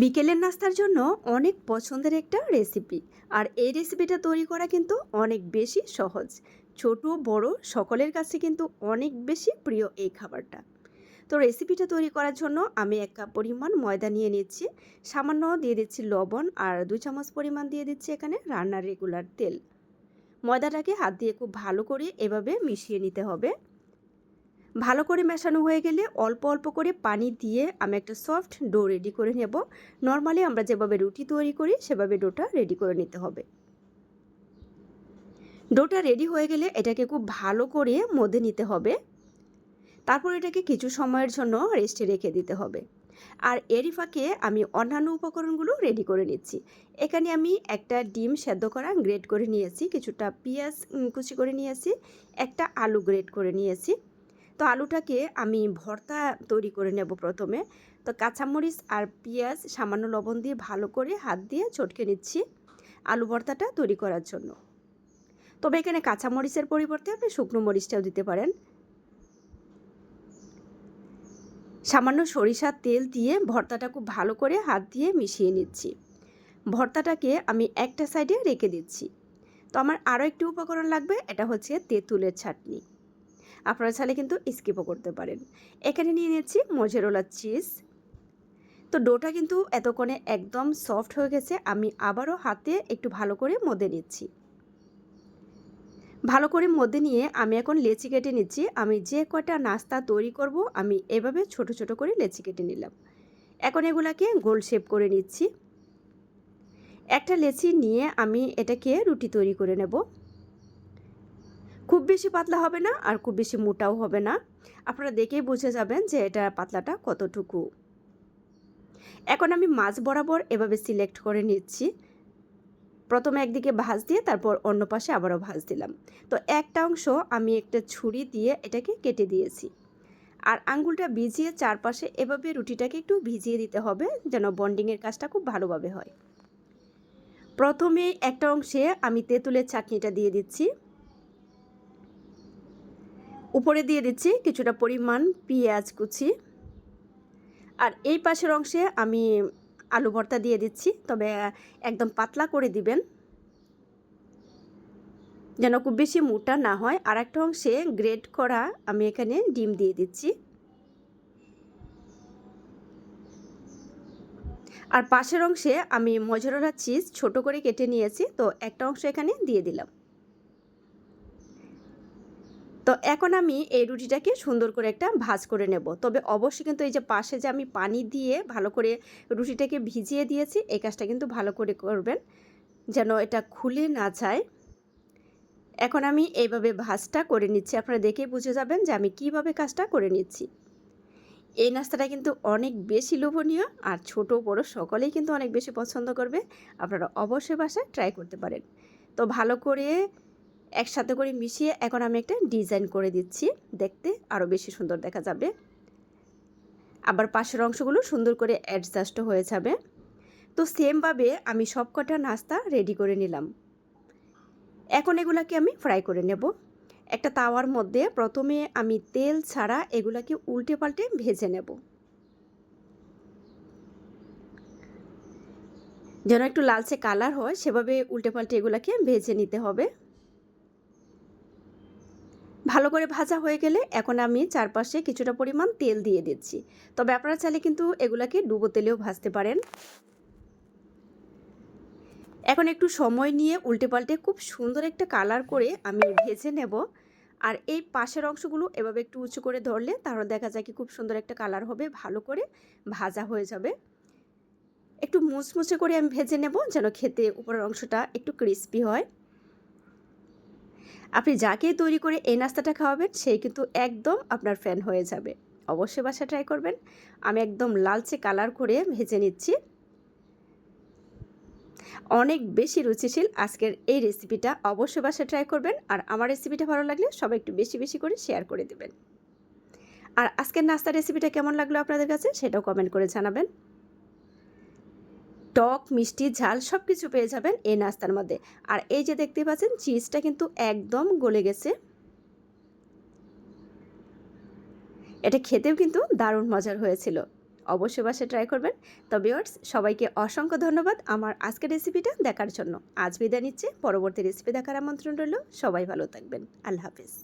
বিকেলের নাস্তার জন্য অনেক পছন্দের একটা রেসিপি আর এই রেসিপিটা তৈরি করা কিন্তু অনেক বেশি সহজ। ছোট, বড়, সকলের কাছে কিন্তু অনেক বেশি প্রিয় এই খাবারটা। তো রেসিপিটা তৈরি করার জন্য আমি এক কাপ পরিমাণ ময়দা নিয়ে নিচ্ছি। সামান্য দিয়ে দিচ্ছি লবণ আর দুই চামচ পরিমাণ দিয়ে দিচ্ছি এখানে রান্নার রেগুলার তেল। ময়দাটাকে হাত দিয়ে খুব ভালো করে এভাবে মিশিয়ে নিতে হবে। ভালো করে মেশানো হয়ে গেলে অল্প অল্প করে পানি দিয়ে আমি একটা সফট ডো রেডি করে নেব। নর্মালি আমরা যেভাবে রুটি তৈরি করি, সেভাবে ডোটা রেডি করে নিতে হবে। ডোটা রেডি হয়ে গেলে এটাকে খুব ভালো করে মধ্যে নিতে হবে। তারপর এটাকে কিছু সময়ের জন্য রেস্টে রেখে দিতে হবে। আর এরই ফাঁকে আমি অন্যান্য উপকরণগুলো রেডি করে নিচ্ছি। এখানে আমি একটা ডিম সেদ্ধ করা গ্রেড করে নিয়েছি, কিছুটা পেঁয়াজ কুচি করে নিয়েছি, একটা আলু গ্রেড করে নিয়েছি। তো আলুটাকে আমি ভর্তা তৈরি করে নেব প্রথমে। তো কাঁচামরিচ আর পেঁয়াজ সামান্য লবণ দিয়ে ভালো করে হাত দিয়ে চটকে নিচ্ছি আলু ভর্তাটা তৈরি করার জন্য। তবে এখানে কাঁচামরিচের পরিবর্তে আপনি শুকনো মরিচটাও দিতে পারেন। সামান্য সরিষার তেল দিয়ে ভর্তাটা খুব ভালো করে হাত দিয়ে মিশিয়ে নিচ্ছি। ভর্তাটাকে আমি একটা সাইডে রেখে দিচ্ছি। তো আমার আরও একটি উপকরণ লাগবে, এটা হচ্ছে তেঁতুলের চাটনি। আপনারা চাইলে কিন্তু স্কিপও করতে পারেন। এখানে নিয়ে নিচ্ছি মোজেরোলা চিজ তো ডোটা কিন্তু এতক্ষণে একদম সফট হয়ে গেছে, আমি আবারও হাতে একটু ভালো করে মধ্যে নিচ্ছি। ভালো করে মধ্যে নিয়ে আমি এখন লেচি কেটে নিচ্ছি। আমি যে কয়টা নাস্তা তৈরি করব, আমি এভাবে ছোট ছোট করে লেচি কেটে নিলাম। এখন এগুলাকে গোল শেপ করে নিচ্ছি। একটা লেচি নিয়ে আমি এটাকে রুটি তৈরি করে নেব। খুব বেশি পাতলা হবে না আর খুব বেশি মোটাও হবে না। আপনারা দেখেই বুঝে যাবেন যে এটা পাতলাটা কতটুকু। এখন আমি মাছ বরাবর এভাবে সিলেক্ট করে নিচ্ছি। প্রথমে একদিকে ভাঁজ দিয়ে তারপর অন্য পাশে আবারও ভাঁজ দিলাম। তো একটা অংশ আমি একটা ছুরি দিয়ে এটাকে কেটে দিয়েছি। আর আঙ্গুলটা ভিজিয়ে চারপাশে এভাবে রুটিটাকে একটু ভিজিয়ে দিতে হবে যেন বন্ডিংয়ের কাজটা খুব ভালোভাবে হয়। প্রথমে একটা অংশে আমি তেঁতুলের চাটনিটা দিয়ে দিচ্ছি। উপরে দিয়ে দিচ্ছি কিছুটা পরিমাণ পেঁয়াজ কুচি। আর এই পাশের অংশে আমি আলু ভর্তা দিয়ে দিচ্ছি, তবে একদম পাতলা করে দিবেন। যেন খুব বেশি মোটা না হয়। আর একটা অংশে গ্রেড করা আমি এখানে ডিম দিয়ে দিচ্ছি। আর পাশের অংশে আমি মজুরালা চিজ ছোট করে কেটে নিয়েছি, তো একটা অংশ এখানে দিয়ে দিলাম। তো এখন আমি এই রুটিটাকে সুন্দর করে একটা ভাজ করে নেব। তবে অবশ্যই কিন্তু এই যে পাশে যে আমি পানি দিয়ে ভালো করে রুটিটাকে ভিজিয়ে দিয়েছি, এই কাজটা কিন্তু ভালো করে করবেন যেন এটা খুলে না যায়। এখন আমি এইভাবে ভাজটা করে নিচ্ছি। আপনারা দেখেই বুঝে যাবেন যে আমি কীভাবে কাজটা করে নিচ্ছি। এই নাস্তাটা কিন্তু অনেক বেশি লোভনীয় আর ছোট বড় সকলেই কিন্তু অনেক বেশি পছন্দ করবে। আপনারা অবশ্যই বাসায় ট্রাই করতে পারেন। তো ভালো করে একসাথে করে মিশিয়ে এখন আমি একটা ডিজাইন করে দিচ্ছি। দেখতে আরও বেশি সুন্দর দেখা যাবে। আবার পাশের অংশগুলো সুন্দর করে অ্যাডজাস্ট হয়ে যাবে। তো সেমভাবে আমি সব কটা নাস্তা রেডি করে নিলাম। এখন এগুলাকে আমি ফ্রাই করে নেব। একটা তাওয়ার মধ্যে প্রথমে আমি তেল ছাড়া এগুলাকে উল্টে পাল্টে ভেজে নেব। যেন একটু লালচে কালার হয়, সেভাবে উল্টে পাল্টে এগুলাকে ভেজে নিতে হবে। ভালো করে ভাজা হয়ে গেলে এখন আমি চারপাশে কিছুটা পরিমাণ তেল দিয়ে দিচ্ছি। তবে আপনারা চাইলে কিন্তু এগুলাকে ডুবো তেলেও ভাজতে পারেন। এখন একটু সময় নিয়ে উল্টে পাল্টে খুব সুন্দর একটা কালার করে আমি ভেজে নেব। আর এই পাশের অংশগুলো এভাবে একটু উঁচু করে ধরলে তাহলে দেখা যায় কি খুব সুন্দর একটা কালার হবে, ভালো করে ভাজা হয়ে যাবে। একটু মুচমুচে করে আমি ভেজে নেব যেন খেতে উপরের অংশটা একটু ক্রিস্পি হয়। আপনি যাকেই তৈরি করে এই নাস্তাটা খাওয়াবেন সেই কিন্তু একদম আপনার ফ্যান হয়ে যাবে। অবশ্যই বাসা ট্রাই করবেন। আমি একদম লালচে কালার করে ভেজে নিচ্ছি। অনেক বেশি রুচিশীল আজকের এই রেসিপিটা অবশ্যই বাসা ট্রাই করবেন আর আমার রেসিপিটা ভালো লাগলে সবাই একটু বেশি বেশি করে শেয়ার করে দেবেন। আর আজকের নাস্তা রেসিপিটা কেমন লাগল আপনাদের কাছে, সেটাও কমেন্ট করে জানাবেন। টক, মিষ্টি, ঝাল সব কিছু পেয়ে যাবেন এই নাস্তার মধ্যে। আর এই যে দেখতে পাচ্ছেন চিজটা কিন্তু একদম গলে গেছে। এটা খেতেও কিন্তু দারুণ মজার হয়েছিল। অবশ্যই বাসে ট্রাই করবেন। তবে ভিউয়ার্স সবাইকে অসংখ্য ধন্যবাদ আমার আজকের রেসিপিটা দেখার জন্য। আজ বিদায় নিচ্ছে। পরবর্তী রেসিপি দেখার আমন্ত্রণ রইল। সবাই ভালো থাকবেন। আল্লাহ হাফিজ।